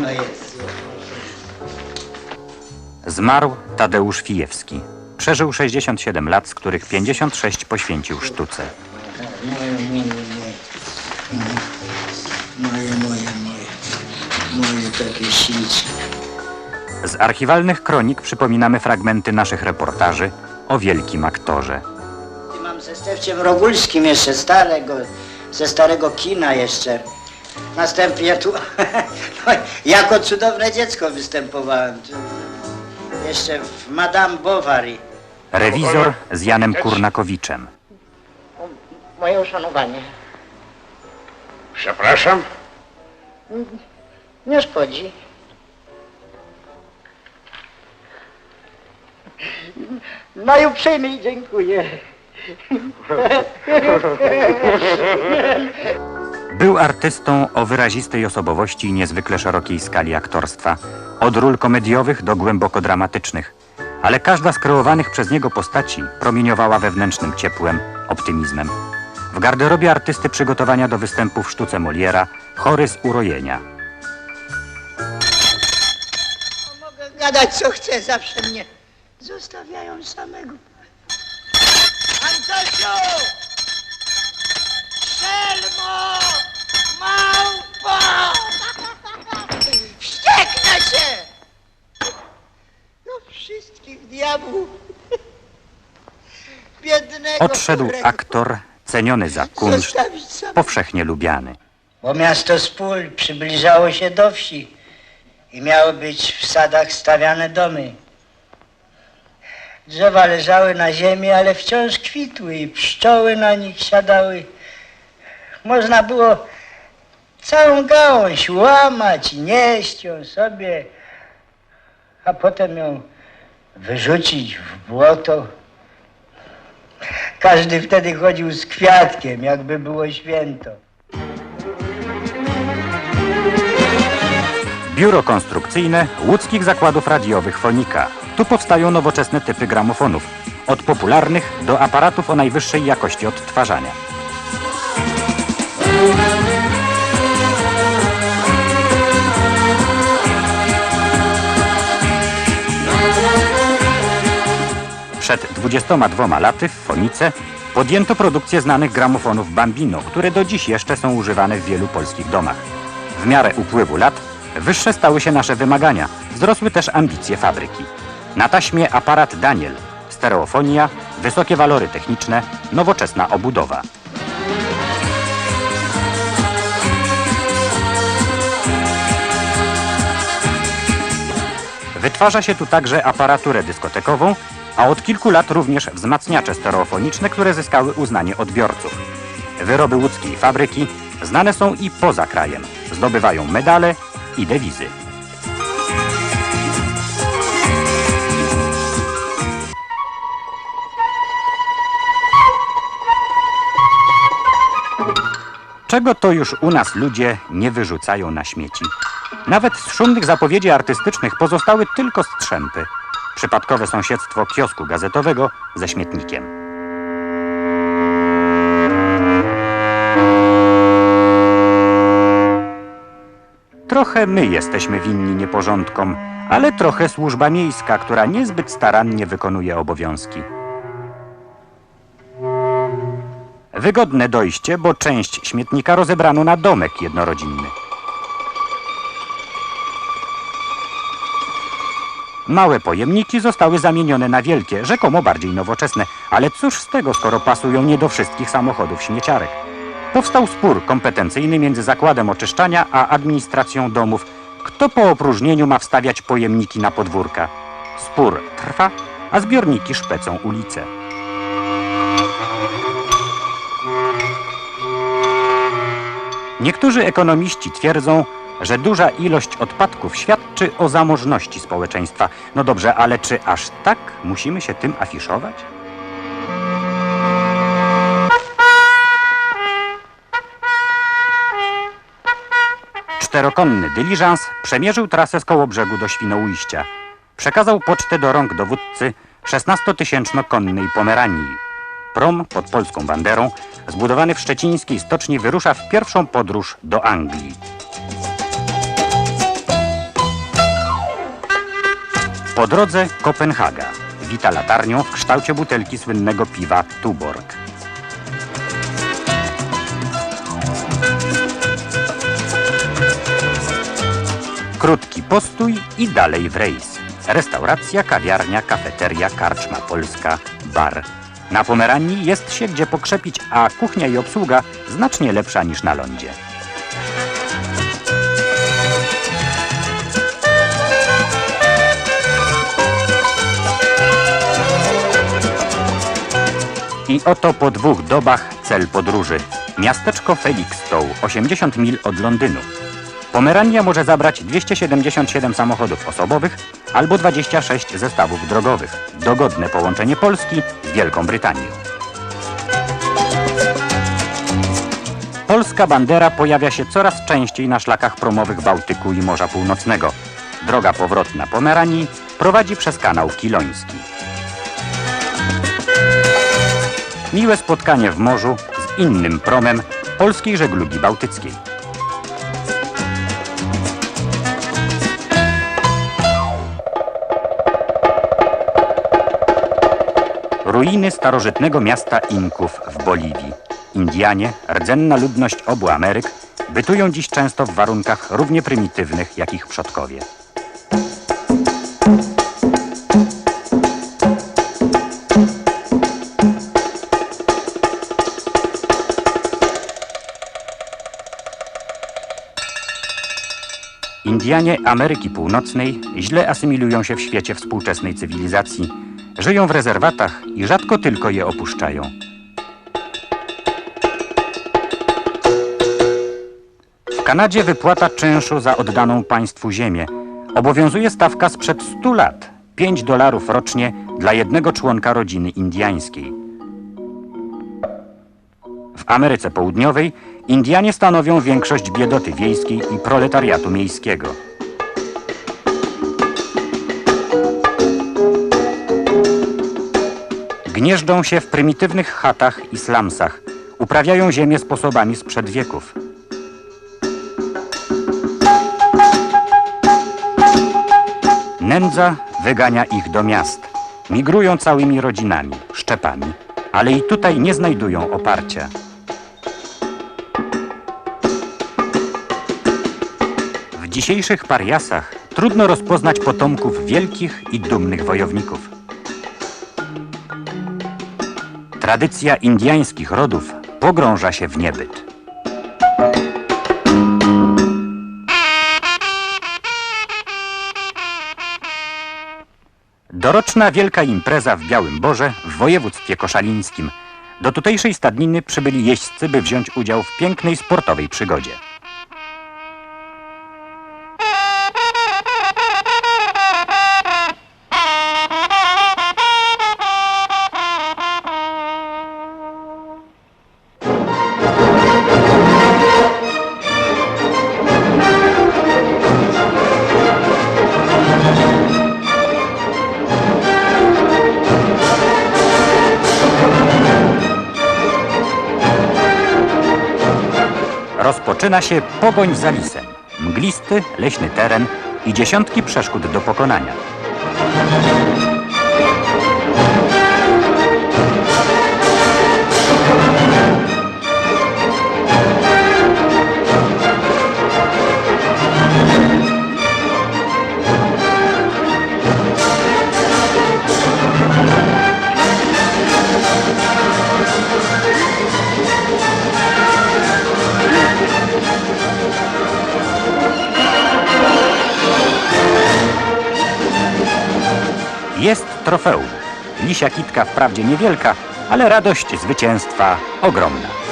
No jest. Zmarł Tadeusz Kijewski. Przeżył 67 lat, z których 56 poświęcił sztuce. Moje, moje, moje, moje, moje, moje takie śliczne. Z archiwalnych kronik przypominamy fragmenty naszych reportaży o wielkim aktorze. Mam ze Stefciem Rogulskim jeszcze starego, ze starego kina jeszcze. Następnie tu no, jako cudowne dziecko występowałem. Tu, Jeszcze w Madame Bovary. Rewizor z Janem Kurnakowiczem. Moje uszanowanie. Przepraszam? Nie szkodzi. Najuprzejmiej dziękuję. Był artystą o wyrazistej osobowości i niezwykle szerokiej skali aktorstwa, od ról komediowych do głęboko dramatycznych. Ale każda z kreowanych przez niego postaci promieniowała wewnętrznym ciepłem, optymizmem. W garderobie artysty przygotowania do występu w sztuce Moliera, chory z urojenia. Mogę gadać co chcę, zawsze mnie zostawiają samego. Antosiu! Szelmo! Małpa! Wścieknę się! No diabłów. Biednego Odszedł aktor, ceniony za kunszt, powszechnie lubiany. Bo miasto z pól przybliżało się do wsi i miały być w sadach stawiane domy. Drzewa leżały na ziemi, ale wciąż kwitły i pszczoły na nich siadały. Można było całą gałąź łamać i nieść ją sobie, a potem ją wyrzucić w błoto. Każdy wtedy chodził z kwiatkiem, jakby było święto. Biuro konstrukcyjne łódzkich zakładów radiowych Fonika. Tu powstają nowoczesne typy gramofonów. Od popularnych do aparatów o najwyższej jakości odtwarzania. Przed 22 laty w Fonice podjęto produkcję znanych gramofonów Bambino, które do dziś jeszcze są używane w wielu polskich domach. W miarę upływu lat wyższe stały się nasze wymagania, wzrosły też ambicje fabryki. Na taśmie aparat Daniel, stereofonia, wysokie walory techniczne, nowoczesna obudowa. Wytwarza się tu także aparaturę dyskotekową, a od kilku lat również wzmacniacze stereofoniczne, które zyskały uznanie odbiorców. Wyroby łódzkiej fabryki znane są i poza krajem. Zdobywają medale i dewizy. Czego to już u nas ludzie nie wyrzucają na śmieci? Nawet z szumnych zapowiedzi artystycznych pozostały tylko strzępy. Przypadkowe sąsiedztwo kiosku gazetowego ze śmietnikiem. Trochę my jesteśmy winni nieporządkom, ale trochę służba miejska, która niezbyt starannie wykonuje obowiązki. Wygodne dojście, bo część śmietnika rozebrano na domek jednorodzinny. Małe pojemniki zostały zamienione na wielkie, rzekomo bardziej nowoczesne, ale cóż z tego, skoro pasują nie do wszystkich samochodów śmieciarek? Powstał spór kompetencyjny między zakładem oczyszczania a administracją domów. Kto po opróżnieniu ma wstawiać pojemniki na podwórka? Spór trwa, a zbiorniki szpecą ulice. Niektórzy ekonomiści twierdzą, że duża ilość odpadków świadczy o zamożności społeczeństwa. No dobrze, ale czy aż tak musimy się tym afiszować? Czterokonny dyliżans przemierzył trasę z Kołobrzegu do Świnoujścia. Przekazał pocztę do rąk dowódcy 16-tysięczno-konnej Pomeranii. Prom pod polską banderą, zbudowany w szczecińskiej stoczni, wyrusza w pierwszą podróż do Anglii. Po drodze Kopenhaga. Wita latarnią w kształcie butelki słynnego piwa Tuborg. Krótki postój i dalej w rejs. Restauracja, kawiarnia, kafeteria, karczma polska, bar. Na Pomeranii jest się gdzie pokrzepić, a kuchnia i obsługa znacznie lepsza niż na lądzie. I oto po dwóch dobach cel podróży. Miasteczko Felixstowe, 80 mil od Londynu. Pomerania może zabrać 277 samochodów osobowych albo 26 zestawów drogowych. Dogodne połączenie Polski z Wielką Brytanią. Polska bandera pojawia się coraz częściej na szlakach promowych Bałtyku i Morza Północnego. Droga powrotna Pomeranii prowadzi przez kanał Kiloński. Miłe spotkanie w morzu z innym promem polskiej żeglugi bałtyckiej. Ruiny starożytnego miasta Inków w Boliwii. Indianie, rdzenna ludność obu Ameryk, bytują dziś często w warunkach równie prymitywnych jak ich przodkowie. Indianie Ameryki Północnej źle asymilują się w świecie współczesnej cywilizacji, żyją w rezerwatach i rzadko tylko je opuszczają. W Kanadzie wypłata czynszu za oddaną państwu ziemię obowiązuje stawka sprzed 100 lat 5 dolarów rocznie dla jednego członka rodziny indiańskiej. W Ameryce Południowej Indianie stanowią większość biedoty wiejskiej i proletariatu miejskiego. Gnieżdżą się w prymitywnych chatach i slumsach. Uprawiają ziemię sposobami sprzed wieków. Nędza wygania ich do miast. Migrują całymi rodzinami, szczepami, ale i tutaj nie znajdują oparcia. Dzisiejszych pariasach trudno rozpoznać potomków wielkich i dumnych wojowników. Tradycja indiańskich rodów pogrąża się w niebyt. Doroczna wielka impreza w Białym Borze w województwie koszalińskim. Do tutejszej stadniny przybyli jeźdźcy, by wziąć udział w pięknej sportowej przygodzie. Rozpoczyna się pogoń za lisem. Mglisty, leśny teren i dziesiątki przeszkód do pokonania. Jest trofeum. Lisia kitka wprawdzie niewielka, ale radość zwycięstwa ogromna.